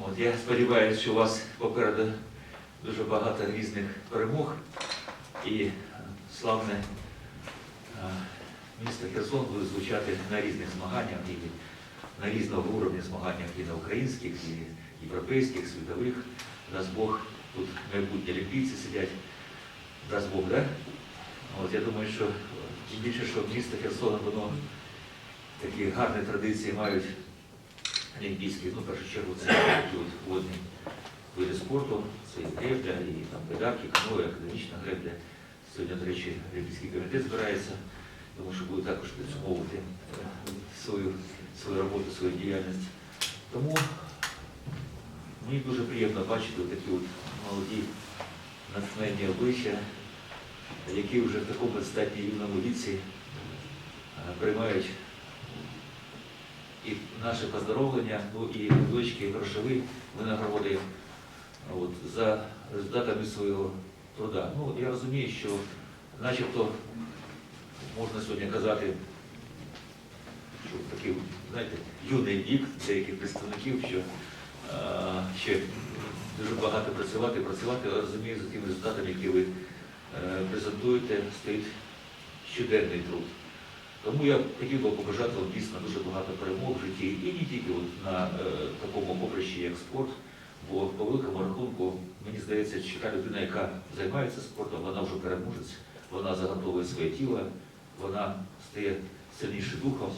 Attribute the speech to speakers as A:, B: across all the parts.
A: От, я сподіваюся, що у вас попереду дуже багато різних перемог і е, славне е, місто Херсон буде звучати на різних змаганнях і на різного уровня змаганнях і на українських, і європейських, світових. Дасть Бог, тут майбутні олімпійці сидять. Дасть Бог, да? От я думаю, що тим більше, що місто Херсон, воно такі гарні традиції мають олімпійські, ну, в першу чергу, це такі от водні види спорту, це і гребля, і там педалки, каноe, академічна гребля. Сьогодні, до речі, Олімпійський комітет збирається, тому що буде також підсумовувати е, свою, свою роботу, свою діяльність. Тому мені дуже приємно бачити такі от молоді натхненні обличчя, які вже в такому достатньо юному віці е, приймають і наше поздоровлення, ну і дочки грошові винагороди от, за результатами свого труда. Ну, я розумію, що начебто можна сьогодні казати, що такий, знаєте, юний вік деяких представників, що е, ще дуже багато працювати, працювати, але розумію, за тими результатами, які ви е, презентуєте, стоїть щоденний труд. Тому я хотів би побажати вам дійсно дуже багато перемог в житті і не тільки от на е, такому поприщі, як спорт, бо по великому рахунку, мені здається, що та людина, яка займається спортом, вона вже переможець, вона заготовує своє тіло, вона стає сильнішим духом.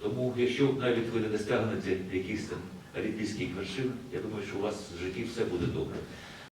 A: Тому, якщо навіть ви не досягнете якихось там олімпійських вершин, я думаю, що у вас в житті все буде добре.